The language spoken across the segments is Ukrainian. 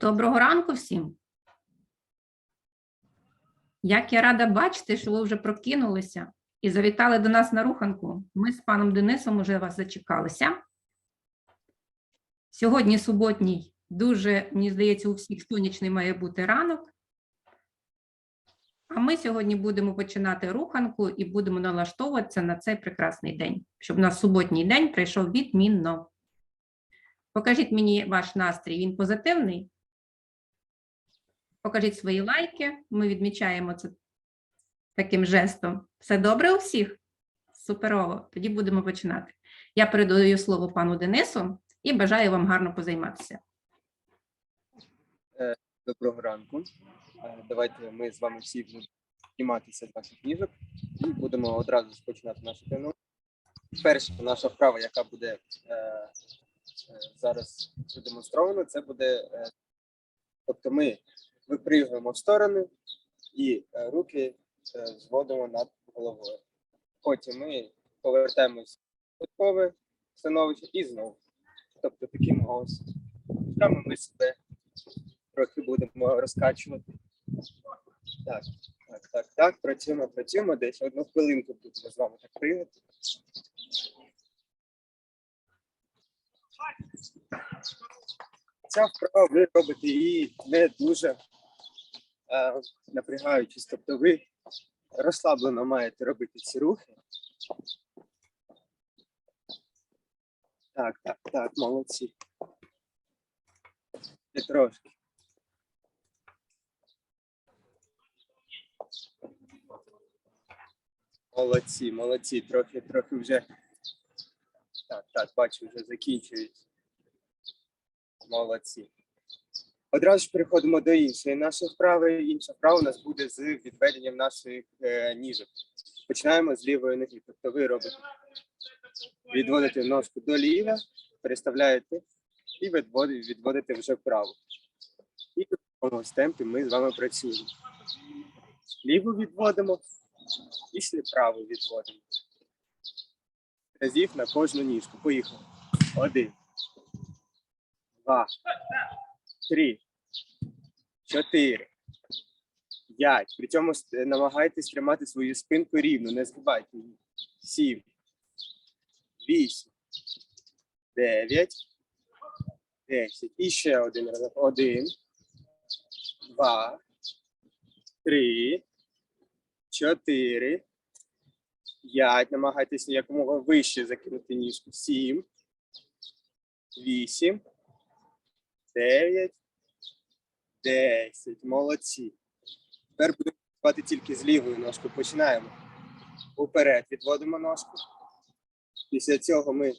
Доброго ранку всім. Як я рада бачити, що ви вже прокинулися і завітали до нас на руханку. Ми з паном Денисом уже вас зачекалися. Сьогодні суботній, дуже, мені здається, у всіх сонячний має бути ранок. А ми сьогодні будемо починати руханку і будемо налаштовуватися на цей прекрасний день, щоб у нас суботній день прийшов відмінно. Покажіть мені ваш настрій, він позитивний? Покажіть свої лайки. Ми відмічаємо це таким жестом. Все добре у всіх? Суперово. Тоді будемо починати. Я передаю слово пану Денису і бажаю вам гарно позайматися. Доброго ранку. Е, Давайте ми з вами всі будемо зніматися з наших ніжок і будемо одразу починати нашу тренування. Перша наша вправа, яка буде е, е, зараз продемонстрована, це буде, е, тобто ми випригуємо в сторони і е, руки е, зводимо над головою. Потім ми повертаємось в початкове становище і знову. Тобто таким ось руками ми себе трохи будемо розкачувати. Так, так, так, так. Працюємо, працюємо. Десь одну хвилинку будемо з вами так прийняти. Ця вправа ви робите її не дуже напрягаючись. Тобто ви розслаблено маєте робити ці рухи. Так, так, так, молодці. І трошки. Молодці, молодці, трохи, трохи вже. Так, так, бачу, вже закінчують. Молодці. Одразу ж переходимо до іншої нашої вправи. Інша вправа у нас буде з відведенням наших е, ніжок. Починаємо з лівої ноги. Тобто ви робите відводите ножку до ліва, переставляєте і відводите, відводите вже вправо. І в такому темпі ми з вами працюємо. Ліву відводимо і праву відводимо. Разів на кожну ніжку. Поїхали. Один. Два. Три. Чотири. П'ять. При цьому намагайтесь тримати свою спинку рівно, не згибайте її. Сім. Вісім. Дев'ять. Десять. І ще один разок. Один. Два. Три. Чотири. П'ять. Намагайтеся якомога вище закинути ніжку. Сім. Вісім. Дев'ять. Десять. Молодці. Тепер будемо працювати тільки з лівою ножкою. Починаємо. Уперед відводимо ножку. Після цього ми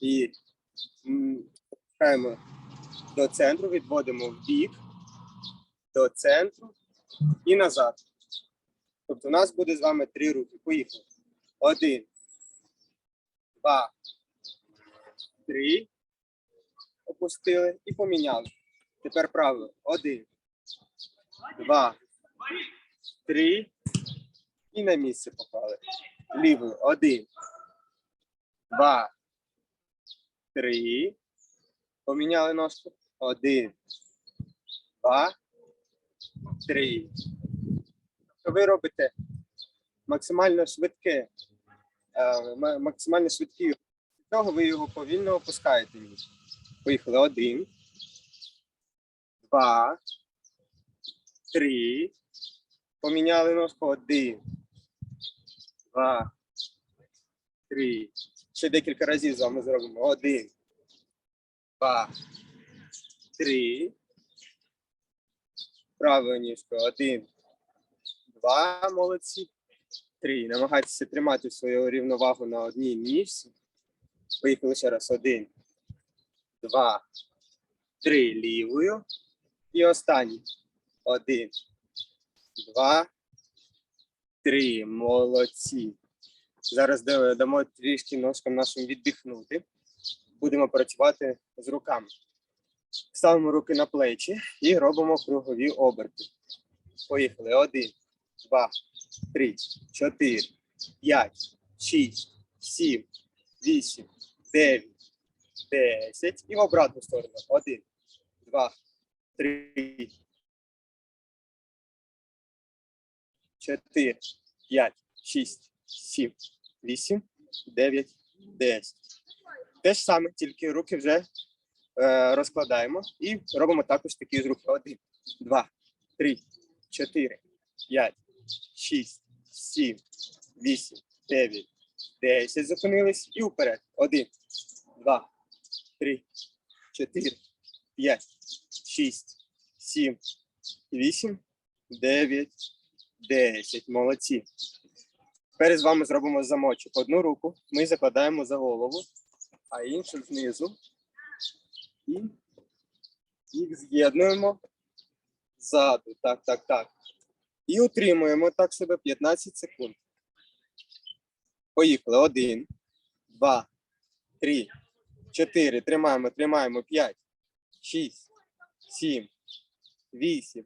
її пускаємо до центру, відводимо в бік, до центру і назад. Тобто у нас буде з вами три рухи. Поїхали. Один, два, три. Опустили і поміняли. Тепер правило. Один, два, три. І на місце попали. Лівою. Один, два, три. Поміняли ножку. Один, два, три. Тобто ви робите максимально швидке, е, максимально швидкі. рухи. Цього ви його повільно опускаєте. Поїхали. Один, два, три. Поміняли ножку. Один, два, три. Ще декілька разів з вами зробимо. Один, два, три. Правою ніжкою. Один, два. Молодці. Три. Намагайтеся тримати свою рівновагу на одній ніжці. Поїхали ще раз. Один, два, три. Лівою. І останній. Один, два, три. Молодці. Зараз дамо трішки ножкам нашим віддихнути. Будемо працювати з руками. Ставимо руки на плечі і робимо кругові оберти. Поїхали. Один, два, три, чотири, п'ять, шість, сім, вісім, дев'ять, десять. І в обратну сторону. Один, два, три, чотири, п'ять, шість, сім, вісім, дев'ять, десять. Те ж саме, тільки руки вже е, розкладаємо і робимо також такі ж рухи. Один, два, три, чотири, п'ять, шість, сім, вісім, дев'ять, десять. Зупинились і вперед. Один, два, три, чотири, п'ять, шість, сім, вісім, дев'ять, десять. Молодці. Тепер з вами зробимо замочок. Одну руку ми закладаємо за голову, а іншу знизу. І їх з'єднуємо ззаду. Так, так, так. І утримуємо так себе 15 секунд. Поїхали. Один, два, три, чотири. Тримаємо, тримаємо. П'ять, шість, сім, вісім,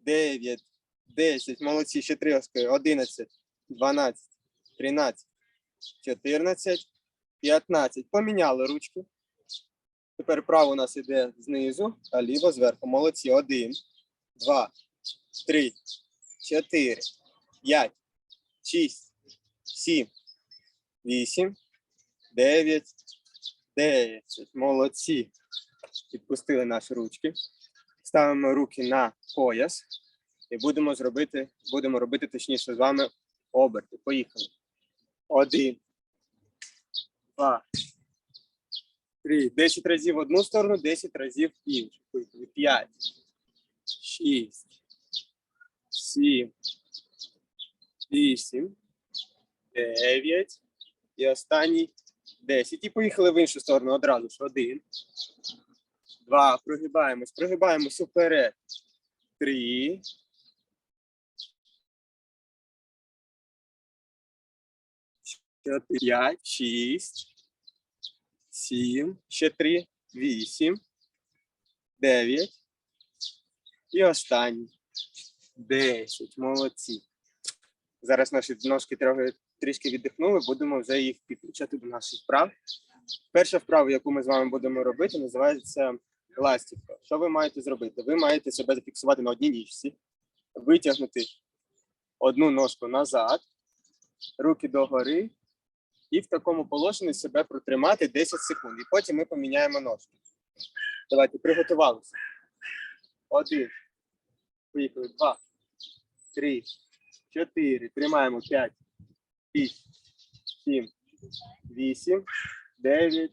дев'ять, десять. Молодці. Ще три оскої. Одинадцять, дванадцять, тринадцять, чотирнадцять, п'ятнадцять. Поміняли ручки. Тепер право у нас іде знизу, а ліво зверху. Молодці. Один, два, три, чотири, п'ять, шість, сім, вісім, дев'ять, десять. Молодці. Відпустили наші ручки. Ставимо руки на пояс і будемо зробити, будемо робити точніше з вами оберти. Поїхали. Один, два, три. Десять разів в одну сторону, десять разів в іншу. Поїхали. П'ять, шість, сім, вісім, дев'ять. І останній десять. І поїхали в іншу сторону одразу ж. Один. Два. Прогибаємось. Прогибаємось уперед. Три. П'ять. Шість. Сім. Ще три. Вісім. Дев'ять. І останній. Десять. Молодці. Зараз наші ножки трохи трішки віддихнули, будемо вже їх підключати до наших вправ. Перша вправа, яку ми з вами будемо робити, називається ластівка. Що ви маєте зробити? Ви маєте себе зафіксувати на одній ніжці, витягнути одну ножку назад, руки догори, і в такому положенні себе протримати 10 секунд. І потім ми поміняємо ножки. Давайте приготувалися. Один. Поїхали. Два, три, чотири. Тримаємо п'ять, шість, сім, вісім, дев'ять,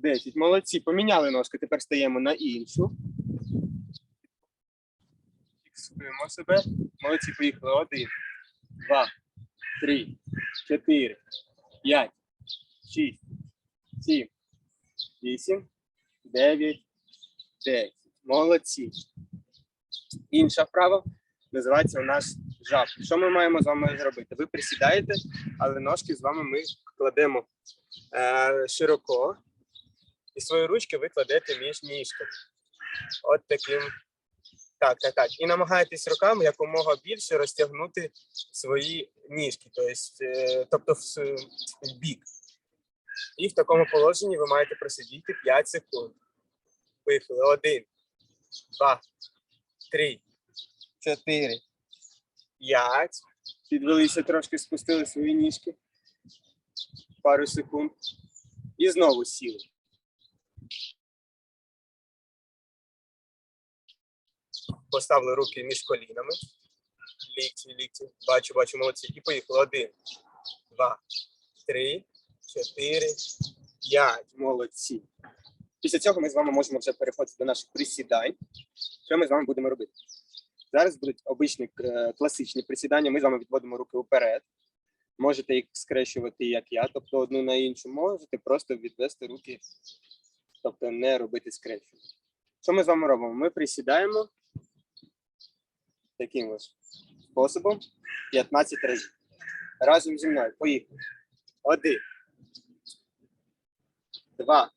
десять. Молодці. Поміняли ножки. Тепер стаємо на іншу. Фіксуємо себе. Молодці. Поїхали. Один, два, три, чотири, п'ять, шість, сім, вісім, дев'ять, десять. Молодці. Інша вправа називається у нас жаб. Що ми маємо з вами зробити? Ви присідаєте, але ножки з вами ми кладемо е, широко, і свої ручки ви кладете між ніжками. От таким. Так, так, так. І намагаєтесь руками якомога більше розтягнути свої ніжки, е, тобто в, бік. І в такому положенні ви маєте просидіти 5 секунд. Поїхали. Один, два, три, чотири, п'ять. Підвелися трошки, спустили свої ніжки. Пару секунд. І знову сіли. Поставили руки між колінами. Лікті, лікті. Бачу, бачу, молодці. І поїхали. Один, два, три, чотири, п'ять. Молодці. Після цього ми з вами можемо вже переходити до наших присідань. Що ми з вами будемо робити? Зараз будуть обичні е, класичні присідання. Ми з вами відводимо руки вперед. Можете їх скрещувати, як я, тобто одну на іншу. Можете просто відвести руки, тобто не робити скрещення. Що ми з вами робимо? Ми присідаємо таким ось способом 15 разів. Разом зі мною. Поїхали. Один. Два.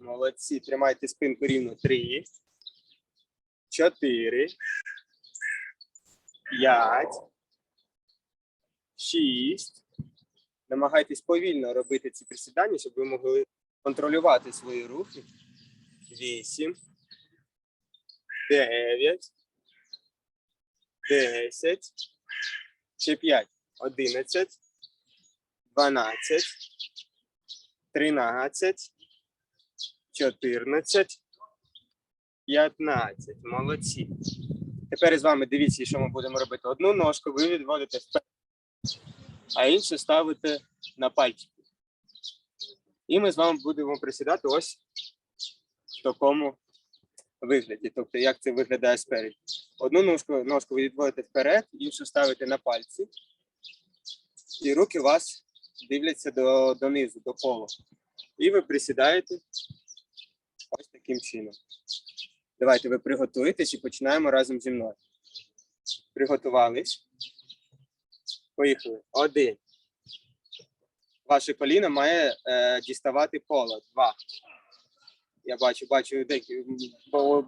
Молодці. Тримайте спинку рівно. Три. Чотири. П'ять. Шість. Намагайтесь повільно робити ці присідання, щоб ви могли контролювати свої рухи. Вісім. дев'ять, десять, ще п'ять, одинадцять, дванадцять, тринадцять, чотирнадцять, п'ятнадцять. Молодці. Тепер з вами дивіться, що ми будемо робити. Одну ножку ви відводите вперед, а іншу ставите на пальчики. І ми з вами будемо присідати ось в такому вигляді. Тобто, як це виглядає спереді. Одну ножку, ножку ви відводите вперед, іншу ставите на пальці. І руки у вас дивляться до, донизу, до полу. І ви присідаєте ось таким чином. Давайте ви приготуєтесь і починаємо разом зі мною. Приготувались. Поїхали. Один. Ваше коліно має е, діставати поло. Два. Я бачу, бачу деякі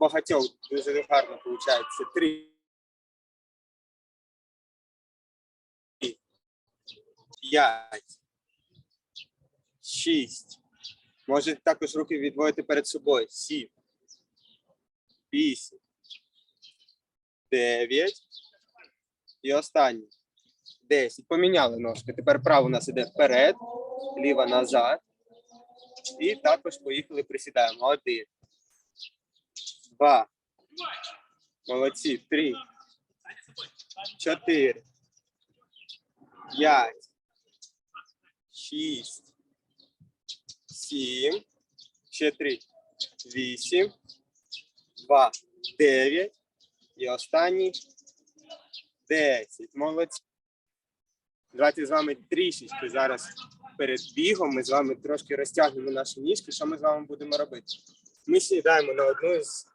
багатьох дуже гарно виходить. Три. П'ять. Шість. Можете також руки відводити перед собою. Сім. Вісім. Дев'ять. І останній. Десять. Поміняли ножки. Тепер право у нас іде вперед, ліва назад. І також поїхали, присідаємо. Один. Два. Молодці. Три. Чотири. П'ять. Шість. Сім. Ще три. Вісім. Два. Дев'ять. І останній. Десять. Молодці. Давайте з вами трішечки зараз перед бігом. Ми з вами трошки розтягнемо наші ніжки. Що ми з вами будемо робити? Ми сідаємо на одну з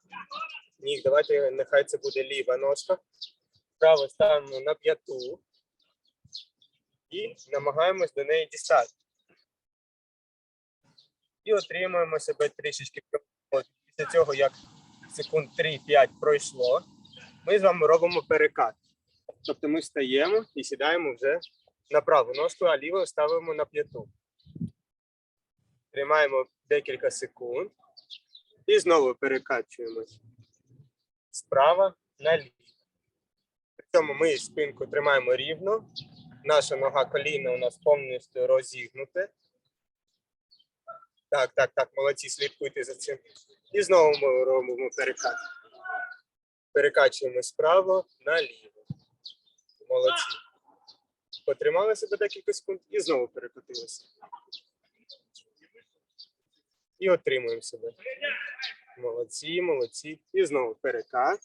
ніг. Давайте нехай це буде ліва ножка. Право ставимо на п'яту і намагаємось до неї дістати. І отримуємо себе трішечки. Після цього, як секунд 3-5 пройшло, ми з вами робимо перекат. Тобто ми встаємо і сідаємо вже на праву ножку, а ліву ставимо на п'яту. Тримаємо декілька секунд і знову перекачуємось справа наліво. При цьому ми спинку тримаємо рівно, наша нога коліна у нас повністю розігнуте. Так, так, так, молодці, слідкуйте за цим. І знову ми робимо перекат. Перекачуємо справа наліво. Молодці. Потримали себе декілька секунд і знову перекотилися. І отримуємо себе. Молодці, молодці. І знову перекат.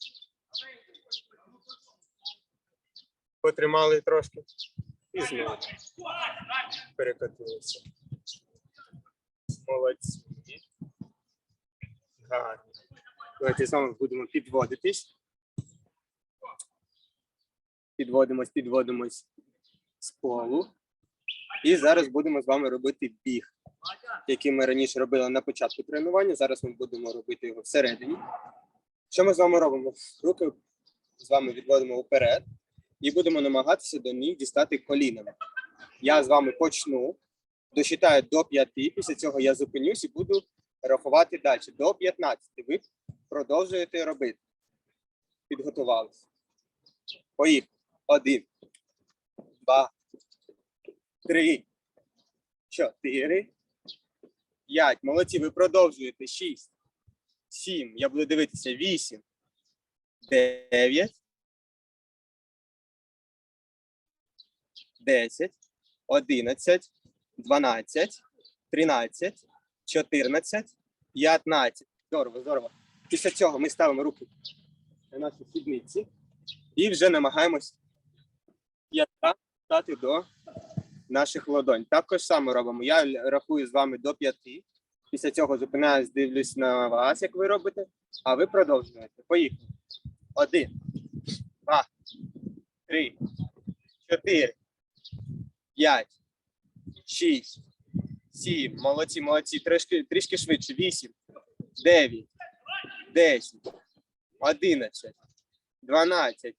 Потримали трошки. І знову перекотилися. Молодці. Гарно. Давайте з будемо підводитись. Підводимось, підводимось з полу. І зараз будемо з вами робити біг, який ми раніше робили на початку тренування. Зараз ми будемо робити його всередині. Що ми з вами робимо? Руки з вами відводимо вперед і будемо намагатися до них дістати колінами. Я з вами почну, досчитаю до 5, після цього я зупинюсь і буду рахувати далі. До 15. Ви продовжуєте робити. Підготувалися. Поїхали. Один, два, три, чотири, п'ять. Молодці, ви продовжуєте. Шість, сім. Я буду дивитися. Вісім, дев'ять, десять, одинадцять, дванадцять, тринадцять, чотирнадцять, п'ятнадцять. Здорово, здорово. Після цього ми ставимо руки на наші сідниці і вже намагаємось п'ятка стати до наших ладонь. Також саме робимо. Я рахую з вами до п'яти. Після цього зупиняюсь, дивлюсь на вас, як ви робите, а ви продовжуєте. Поїхали. Один, два, три, чотири, п'ять, шість, сім. Молодці, молодці. Трішки, трішки швидше. Вісім, дев'ять, десять, одинадцять, дванадцять,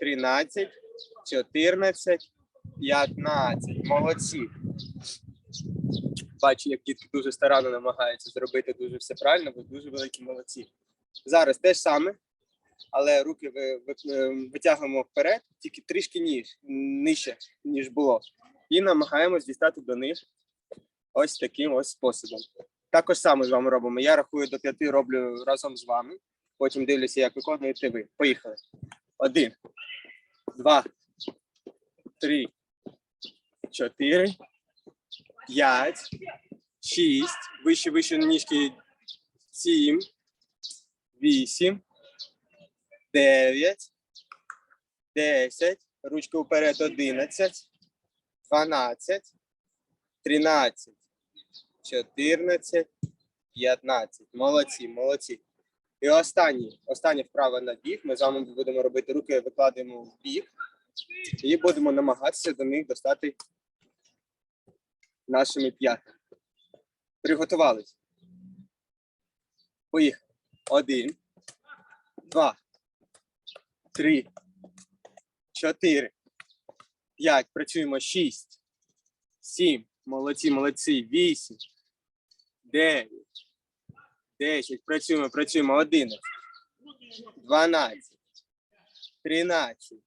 тринадцять, чотирнадцять, п'ятнадцять. Молодці. Бачу, як дітки дуже старанно намагаються зробити дуже все правильно, ви дуже великі молодці. Зараз те ж саме. але руки е, витягуємо вперед, тільки трішки ніж, нижче, ніж було. І намагаємось дістати до них ось таким ось способом. Також саме з вами робимо. Я рахую до п'яти, роблю разом з вами. Потім дивлюся, як виконуєте ви. Поїхали. Один, два, три, чотири, п'ять, шість. Вище, вище ніжки. Сім, вісім, дев'ять, десять. Ручка вперед. Одинадцять, дванадцять, тринадцять, чотирнадцять, п'ятнадцять. Молодці, молодці. І останній, остання вправа на біг. Ми з вами будемо робити руки, викладаємо в бік і будемо намагатися до них достати нашими п'ятами. Приготувались. Поїхали. Один, два, три, чотири, п'ять. Працюємо. Шість, сім. Молодці, молодці. Вісім, дев'ять, десять. Працюємо, працюємо. Одинадцять, дванадцять, тринадцять,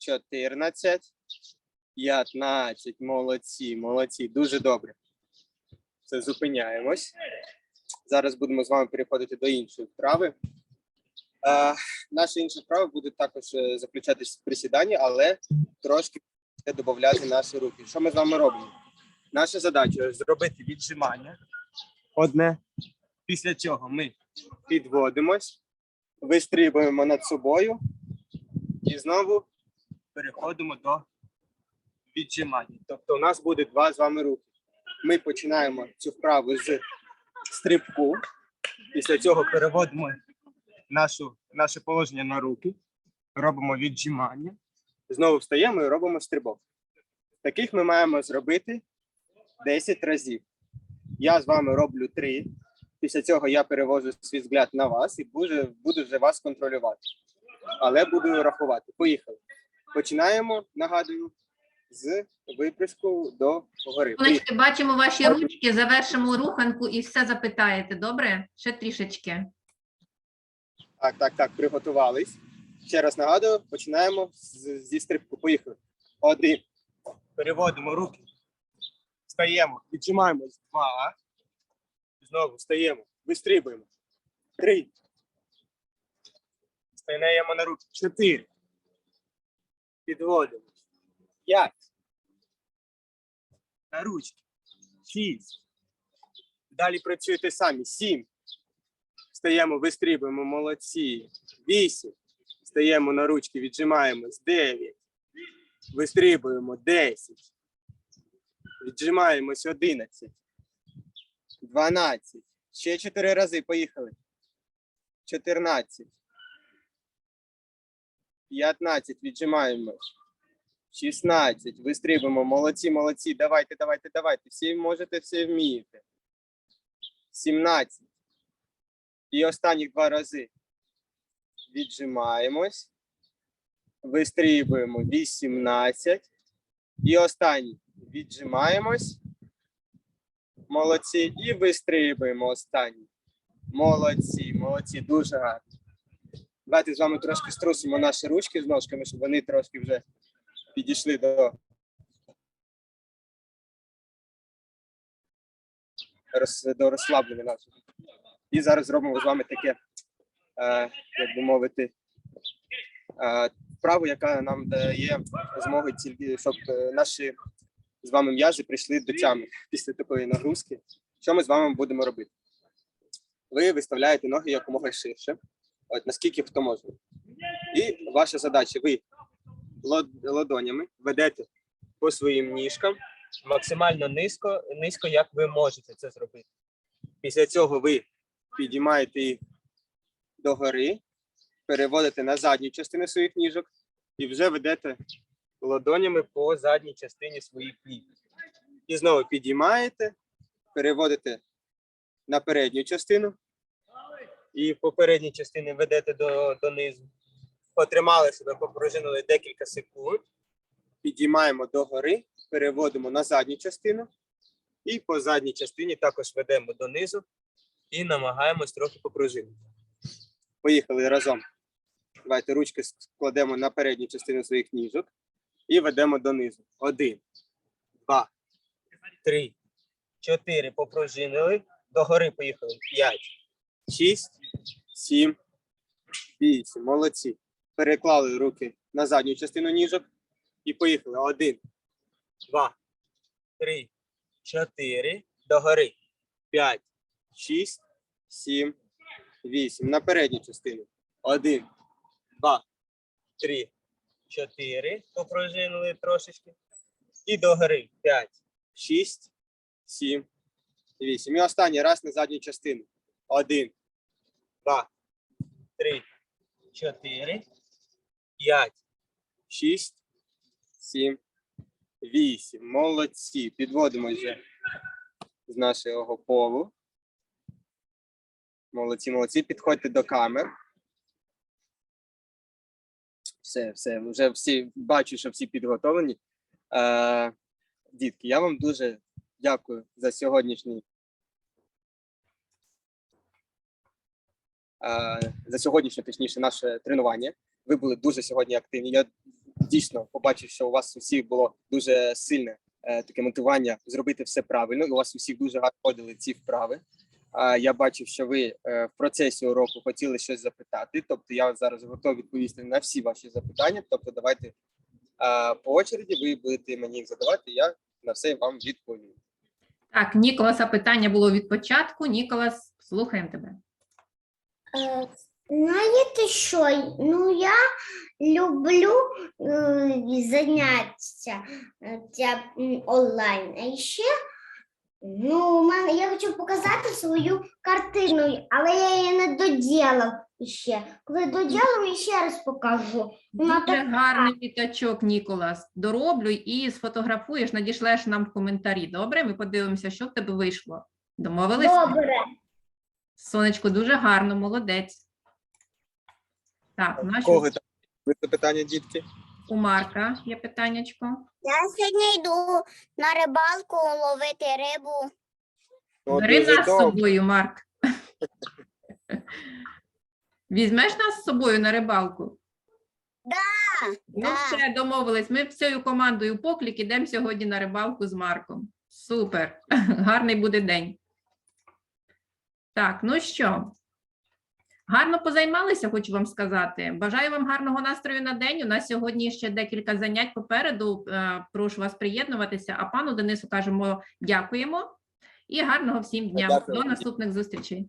чотирнадцять, п'ятнадцять. Молодці, молодці. Дуже добре. Це зупиняємось. Зараз будемо з вами переходити до іншої вправи. Е, наша інша вправа буде також е, заключатися в присіданні, але трошки додати наші руки. Що ми з вами робимо? Наша задача зробити віджимання одне. Після цього ми підводимось, вистрибуємо над собою і знову переходимо до віджимання. Тобто, у нас буде два з вами рухи. Ми починаємо цю вправу з стрибку. Після цього переводимо нашу, наше положення на руки, робимо віджимання, знову встаємо і робимо стрибок. Таких ми маємо зробити 10 разів. Я з вами роблю 3. Після цього я перевожу свій взгляд на вас і буду, буду вже вас контролювати. Але буду рахувати. Поїхали. Починаємо, нагадую, з виприску до гори. Сонечки, бачимо ваші ручки, завершимо руханку і все запитаєте. Добре? Ще трішечки. Так, так, так, приготувались. Ще раз нагадую, починаємо з, зі стрибку. Поїхали. Один. Переводимо руки. Встаємо. Віджимаємось. Два. Знову встаємо. Вистрибуємо. Три. Стаємо на руки. Чотири. Підводимо. П'ять. На ручки. Шість. Далі працюєте самі. Сім. Встаємо, вистрибуємо, молодці. Вісім. Встаємо на ручки, віджимаємось. Дев'ять. Вистрибуємо. Десять. Віджимаємось. Одинадцять. Дванадцять. Ще чотири рази. Поїхали. Чотирнадцять. П'ятнадцять. Віджимаємось. Шістнадцять. Вистрибуємо. Молодці, молодці. Давайте, давайте, давайте. Всі можете, всі вмієте. Сімнадцять. І останніх два рази віджимаємось, вистрибуємо 18. І останній віджимаємось. Молодці. І вистрибуємо останній. Молодці, молодці, дуже гарно. Давайте з вами трошки струсимо наші ручки з ножками, щоб вони трошки вже підійшли до, до розслаблення нашого. І зараз зробимо з вами таке, е, як би мовити, е, вправу, яка нам дає змогу щоб е, наші з вами м'язи прийшли до тями після такої нагрузки. Що ми з вами будемо робити? Ви виставляєте ноги якомога ширше, от наскільки хто може. І ваша задача: ви ладонями ведете по своїм ніжкам максимально низько, низько, як ви можете це зробити. Після цього ви підіймаєте їх догори, переводите на задню частину своїх ніжок і вже ведете ладонями по задній частині своїх ніг. І знову підіймаєте, переводите на передню частину і по передній частині ведете до, донизу. Потримали себе, попружинили декілька секунд. Підіймаємо догори, переводимо на задню частину і по задній частині також ведемо донизу і намагаємось трохи попружинити. Поїхали разом. Давайте ручки складемо на передню частину своїх ніжок і ведемо донизу. Один, два, три, чотири. Попружинили. Догори поїхали. П'ять, шість, сім, вісім. Молодці. Переклали руки на задню частину ніжок і поїхали. Один, два, три, чотири. Догори. П'ять, шість, сім, вісім. На передню частину. Один, два, три, чотири. Попружинили трошечки. І догори. П'ять, шість, сім, вісім. І останній раз на задню частину. Один, два, три, чотири, п'ять, шість, сім, вісім. Молодці. Підводимо вже з нашого полу. Молодці, молодці. Підходьте до камер. Все, все, вже всі бачу, що всі підготовлені. Е, дітки, я вам дуже дякую за сьогоднішній. За сьогоднішнє, точніше, наше тренування. Ви були дуже сьогодні активні. Я дійсно побачив, що у вас усіх було дуже сильне е, таке мотивування зробити все правильно. У вас усіх дуже гарно ходили ці вправи. Я бачив, що ви е, в процесі уроку хотіли щось запитати. Тобто, я зараз готовий відповісти на всі ваші запитання. Тобто, давайте е, по очереді ви будете мені їх задавати. Я на все вам відповім. Так, Ніколаса питання було від початку. Ніколас, слухаємо тебе. Е, Знаєте що? Ну я люблю е, заняття е, ця, онлайн. А ще ну, у мене я хочу показати свою картину, але я її не доділав ще. Коли доділав, ще раз покажу. Вона Дуже так гарний п'ятачок, Ніколас. Дороблюй і сфотографуєш, надішлеш нам в коментарі. Добре, ми подивимося, що в тебе вийшло. Домовились? добре. Сонечко, дуже гарно, молодець. Так, У наші кого там ви запитання, дітки? у Марка є питаннячко. Я сьогодні йду на рибалку ловити рибу. Ну, Бери дуже нас з добре. собою, Марк. Візьмеш нас з собою на рибалку? Да, Ну, да. все, домовились. Ми всією командою поклік ідемо сьогодні на рибалку з Марком. Супер. Гарний буде день. Так, ну що? Гарно позаймалися, хочу вам сказати. Бажаю вам гарного настрою на день. У нас сьогодні ще декілька занять попереду. Е, Прошу вас приєднуватися. А пану Денису кажемо дякуємо і гарного всім дня. Дякую. До наступних зустрічей.